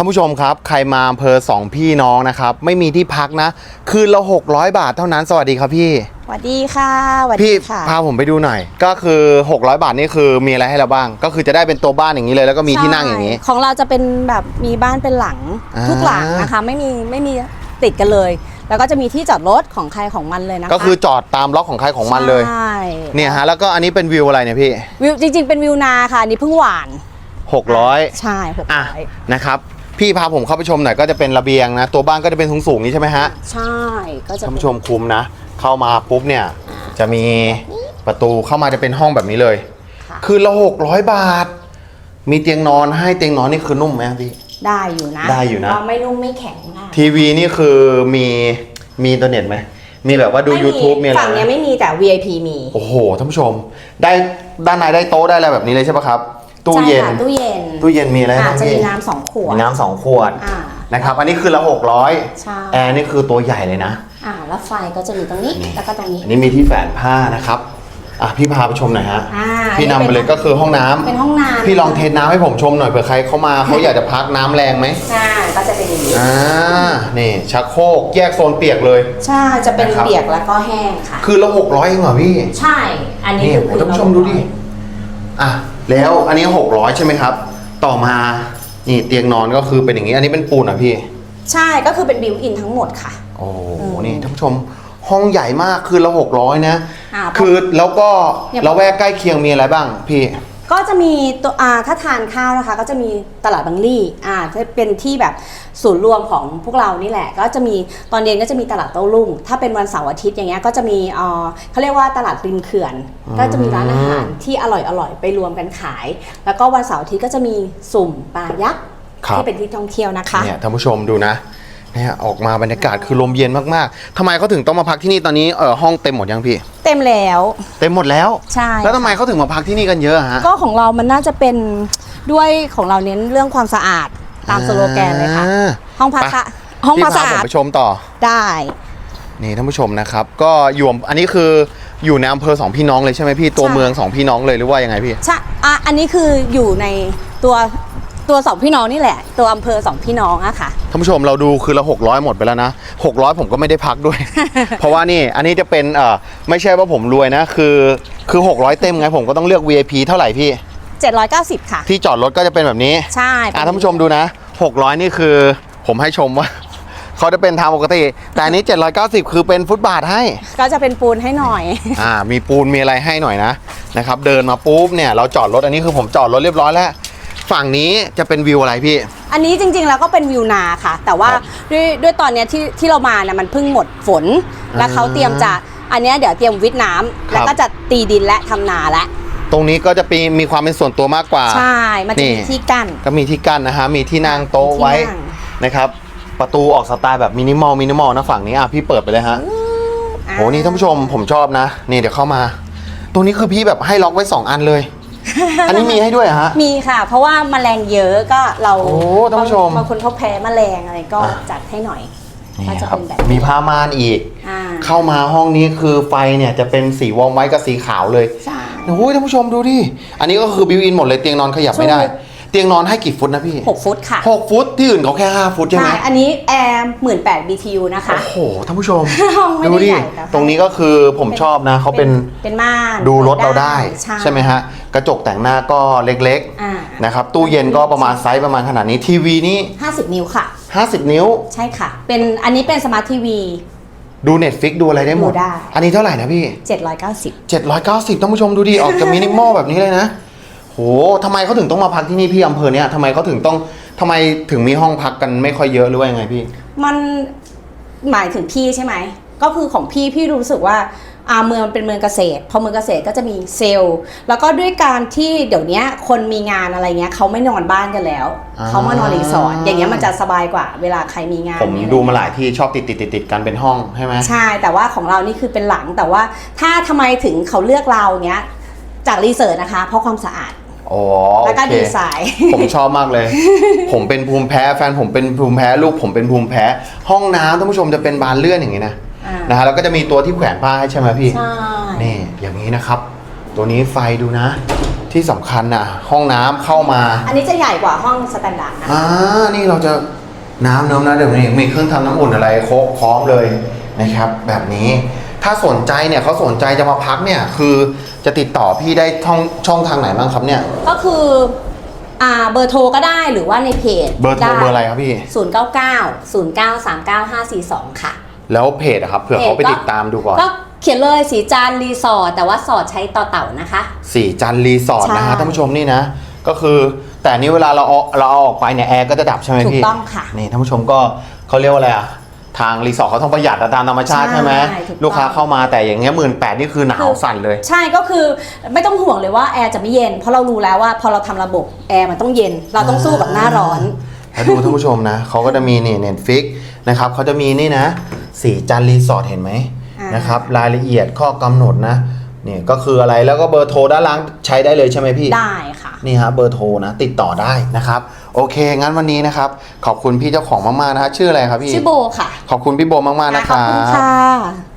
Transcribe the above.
ท่านผู้ชมครับ ใครมาอำเภอสองพี่น้องนะครับ ไม่มีที่พักนะ คืนละ600 บาทเท่านั้น สวัสดีครับพี่ สวัสดีค่ะสวัสพี่ดีค่ะ พาผมไปดูหน่อย ก็คือ 600 บาทนี่คือมีอะไรให้เราบ้าง ก็คือจะได้เป็นตัวบ้านอย่างนี้เลย แล้วก็มีที่นั่งอย่างนี้ ใช่ของเราจะเป็นแบบมีบ้านเป็นหลังอ่า ทุกหลังนะคะไม่มีไม่มีติดกันเลย แล้วก็จะมีที่จอดรถของใครของมันเลยนะคะก็คือจอดตามล็อกของใครของมันเลย ใช่เนี่ยฮะ แล้วก็อันนี้เป็นวิวอะไรเนี่ยพี่ วิวจริง ๆ เป็นวิวนาค่ะอันนี่เพิ่งหวาน600 ใช่หกอะร้อยนะครับ พี่พาผมเข้าไปชมหน่อยก็จะเป็นระเบียงนะ ตัวบ้านก็จะเป็นสูงๆนี้ใช่ไหมฮะใช่ก็จะท่านเป็นผู้ชมคุมนะ เข้ามาปุ๊บเนี่ย จะมีประตูเข้ามาจะเป็นห้องแบบนี้เลยค่ะคืนละหกร้อยบาท มีเตียงนอนให้เตียงนอนนี่คือนุ่มไหมครับพี่ได้อยู่นะได้อยู่นะก็ไม่นุ่มไม่แข็งมากทีวีนี่คือมีมีอินเทอร์เน็ตไหมมีแบบว่าดู YouTube มีอะไรฝั่งเนี้ยไหมไม่มีแต่ VIP มี โอ้โหท่านผู้ชม ได้ด้านในได้โต๊ะได้อะไรแบบนี้เลยใช่ปะครับ ตู้เย็น ใช่ค่ะตู้เย็นตู้เย็นมีอะไรอ่าบ้างจะพี่มีน้ำสองขวดมีน้ำสองขวดอ่านะครับ อันนี้คือละหกร้อยใช่แอร์นี่คือตัวใหญ่เลยนะ อ่าแล้วไฟก็จะมีตรงนี้แล้วก็ตรงนี้ อันนี้มีที่แฝนผ้านะครับ อะพี่พาไปชมหน่อยฮะ อ่าพี่นำไปเลยก็คือห้องน้ำเป็นห้องน้ำ พี่ลองเทสน้ำให้ผมชมหน่อยเผื่อใครเข้ามาเขาอยากจะพักน้ำแรงไหมใช่ก็จะเป็นอย่างนี้อ่า นี่ชักโครกแยกโซนเปียกเลย ใช่จะเป็นนะครับ เปียกแล้วก็แห้งค่ะ คือละหกร้อยเองเหรอพี่ ใช่ อันนี้นี่คือโอ้โหท่านผู้ชมดูดิ อะ แล้วอันนี้หกร้อยใช่ไหมครับ ต่อมา นี่เตียงนอนก็คือเป็นอย่างนี้ อันนี้เป็นปูนเหรอะพี่ ใช่ก็คือเป็นบิวอินทั้งหมดค่ะ โอ้โห นี่ท่านผู้ชม ห้องใหญ่มาก คือละหกร้อยนะ อ่าคือแล้วก็เนี่ย ละแวกใกล้เคียงมีอะไรบ้างพี่ ก็จะมีตัวอ่าถ้าทานข้าวนะคะ ก็จะมีตลาดบางลี่อ่าจะเป็นที่แบบศูนย์รวมของพวกเรานี่แหละ ก็จะมีตอนเย็นก็จะมีตลาดโต้รุ่ง ถ้าเป็นวันเสาร์อาทิตย์อย่างเงี้ยก็จะมีเอ่อเขาเรียกว่าตลาดริมเขื่อน ก็จะมีร้านอาหารที่อร่อยอร่อยๆไปรวมกันขาย แล้วก็วันเสาร์อาทิตย์ก็จะมีสุ่มปลายักษ์ครับ ที่เป็นที่ท่องเที่ยวนะคะ เนี่ยท่านผู้ชมดูนะ เนี่ยออกมาบรรยากาศคือลมเย็นมากๆทำไมเขาถึงต้องมาพักที่นี่ตอนนี้เออห้องเต็มหมดยังพี่ เต็มแล้ว เต็มหมดแล้ว ใช่ แล้วทำไมเขาถึงมาพักที่นี่กันเยอะฮะ ก็ของเรามันน่าจะเป็นด้วยของเราเน้นเรื่องความสะอาดตามสโลแกนเลยค่ะ อ่า ห้องพักไปสะห้องพักพี่สะพาผมอาดไปชมต่อ ได้ นี่ท่านผู้ชมนะครับ ก็อยู่อำอันนี้คืออยู่ในอำเภอสองพี่น้องเลยใช่ไหมพี่ตัวใช่ เมืองสองพี่น้องเลยหรือว่ายังไงพี่ ใช่อะอันนี้คืออยู่ในตัว ตัวสองพี่น้องนี่แหละ ตัวอำเภอสองพี่น้องอะค่ะ ท่านผู้ชมเราดูคือละหกร้อยหมดไปแล้วนะหกร้อยผมก็ไม่ได้พักด้วย เพราะว่านี่อันนี้จะเป็นเอ่อไม่ใช่ว่าผมรวยนะ คือคือ 600 เต็มไงผมก็ต้องเลือก VIP เท่าไหร่พี่ 790 ค่ะ ที่จอดรถก็จะเป็นแบบนี้ใช่อะท่านผู้ชมดูนะ 600 นี่คือผมให้ชมว่า เขาจะเป็นทางปกติ แต่อันนี้ 790 คือเป็นฟุตบาทให้ ก็จะเป็นปูนให้หน่อย อ่ามีปูนมีอะไรให้หน่อยนะนะครับเดินมาปุ๊บเนี่ยเราจอดรถอันนี้คือผมจอดรถเรียบร้อยแล้ว ฝั่งนี้จะเป็นวิวอะไรพี่ อันนี้จริงๆแล้วก็เป็นวิวนาค่ะ แต่ว่าครับด้วยด้วยตอนเนี้ยที่ที่เรามาเนี่ยมันเพิ่งหมดฝน แล้วเขาเตรียมจะอันเนี้ยเดี๋ยวเตรียมวิทย์น้ำแล้วก็จะตีดินและทำนาและ ตรงนี้ก็จะมีมีความเป็นส่วนตัวมากกว่า ใช่ มันจะมีนี่ ที่กั้น ก็มีที่กั้นนะฮะ มีที่นั่งโต๊ะที่ไว้นั่ง นะครับ ประตูออกสไตล์แบบมินิมอลมินิมอลนะฝั่งนี้อะพี่เปิดไปเลยฮะอ่าโหนี่ท่านผู้ชมผมชอบนะ นี่เดี๋ยวเข้ามา ตรงนี้คือพี่แบบให้ล็อกไว้ 2 อันเลย อันนี้มีให้ด้วยเหรอฮะ มีค่ะ เพราะว่าแมลงเยอะก็เราโอ้ท่านผู้ชม บางคนเขาแพ้แมลงอะไรก็อะจัดให้หน่อยนี่ก็จะครับเป็นแบบมีผ้าม่านอีก อ่าเข้ามาห้องนี้คือไฟเนี่ยจะเป็นสีวอร์มไว้กับสีขาวเลยใช่ โอ้ยท่านผู้ชมดูดิ อันนี้ก็คือบิวอินหมดเลยเตียงนอนขยับไม่ได้ถูก เตียงนอนให้กี่ฟุตนะพี่หกฟุตค่ะ หกฟุตที่อื่นเขาแค่5ฟุตใช่ไหมใช่อันนี้แอร์หมื่นแปด BTU นะคะ โอ้โหท่านผู้ชมห้องไม่ดูได้ดิใหญ่แต่ตรงนี้ก็คือผมชอบนะเขาเป็นเป็นม่านดูรถเราได้ ใช่ใช่ไหมฮะ กระจกแต่งหน้าก็เล็กอ่าๆนะครับตู้เย็นก็ประมาณไซส์ประมาณขนาดนี้ทีวีนี่ ห้าสิบนิ้วค่ะ 50 นิ้ว ใช่ค่ะ เป็นอันนี้เป็นสมาร์ททีวี ดู Netflix ดูอะไรได้หมด ดูได้ อันนี้เท่าไหร่นะพี่เจ็ดร้อยเก้าสิบ790ท่านผู้ชมดูดิ ออกจากมินิมอลแบบนี้เลยนะ โหทำไมเขาถึงต้องมาพักที่นี่พี่อำเภอเนี้ยทำไมเขาถึงต้องทำไมถึงมีห้องพักกันไม่ค่อยเยอะหรือว่ายังไงพี่ มันหมายถึงพี่ใช่ไหม ก็คือของพี่พี่รู้สึกว่าอ่าเมืองเป็นเมืองเกษตร พอเมืองเกษตรก็จะมีเซลล์ แล้วก็ด้วยการที่เดี๋ยวนี้คนมีงานอะไรเงี้ยเขาไม่นอนบ้านกันแล้ว อ่า เขามานอนรีสอร์ทอย่างเงี้ยมันจะสบายกว่า เวลาใครมีงานผมอะไรดูมาหลายที่ชอบติดติดติดติดๆกันเป็นห้องใช่ไหม ใช่ แต่ว่าของเรานี่คือเป็นหลังแต่ว่าถ้าทำไมถึงเขาเลือกเราเนี้ย จากรีเสิร์ชนะคะ เพราะความสะอาดอ๋อแล้วก็โอเคดีไซน์ ผมชอบมากเลย ผมเป็นภูมิแพ้แฟนผมเป็นภูมิแพ้ลูกผมเป็นภูมิแพ้ ห้องน้ำท่านผู้ชมจะเป็นบานเลื่อนอย่างนี้นะอ่าน นะฮะแล้วก็จะมีตัวที่แขวนผ้าให้ใช่ไหมพี่ ใช่ นี่อย่างนี้นะครับ ตัวนี้ไฟดูนะ ที่สำคัญนะห้องน้ำเข้ามาอันนี้จะใหญ่กว่าห้องสแตนดาร์ดนะ อ่านี่เราจะน้ำเนิ้มนะเดี๋ยวนี้มีเครื่องทำน้ำอุ่นอะไรโคกพร้อมเลยนะครับ แบบนี้ ถ้าสนใจเนี่ยเขาสนใจจะมาพักเนี่ยคือจะติดต่อพี่ได้ช่องช่องทางไหนบ้างครับเนี่ย ก็คืออ่าเบอร์โทรก็ได้หรือว่าในเพจเบอร์โทรเบอร์อะไรครับพี่ 0 9 9 0 9 3 9 5 4 2 ค่ะ แล้วเพจอะครับเผื่อเขาไปติดตามดูก่อน ก็เขียนเลยสีจานรีสอร์ทแต่ว่าสอดใช้ต่อเต่านะคะ สี่จันทร์รีสอร์ทนะฮะใช่ท่านผู้ชมนี่นะ ก็คือแต่นี่เวลาเราเอาเราเอาออกไปเนี่ยแอร์ก็จะดับใช่ไหมถูกพี่ต้องค่ะ นี่ท่านผู้ชมก็เขาเรียกว่าอะไรอะ ทางรีสอร์ทเขาต้องประหยัดตามธรรมชาติใช่ใช่ไหมถูกต้อง ลูกค้าเข้ามาแต่อย่างเงี้ยหมื่นแปดนี่คือหนาวสั่นเลย ใช่ก็คือไม่ต้องห่วงเลยว่าแอร์จะไม่เย็น เพราะเรารู้แล้วว่าพอเราทำระบบแอร์มันต้องเย็น เราต้องสู้กับหน้าร้อน แล้วดูท่านผู้ชมนะ เขาก็จะมีนี่เน็ตฟิกนะครับเขาจะมีนี่นะ สีจันทร์รีสอร์ทเห็นไหมอ่าน นะครับรายละเอียดข้อกำหนดนะนี่ก็คืออะไรแล้วก็เบอร์โทรด้านล่างใช้ได้เลยใช่ไหมพี่ ได้ค่ะ นี่ฮะเบอร์โทรนะติดต่อได้นะครับ โอเค งั้นวันนี้นะครับ ขอบคุณพี่เจ้าของมากๆนะฮะชื่ออะไรครับพี่ ชื่อโบค่ะ ขอบคุณพี่โบมากๆนะคขอบรัคุณบค่ะ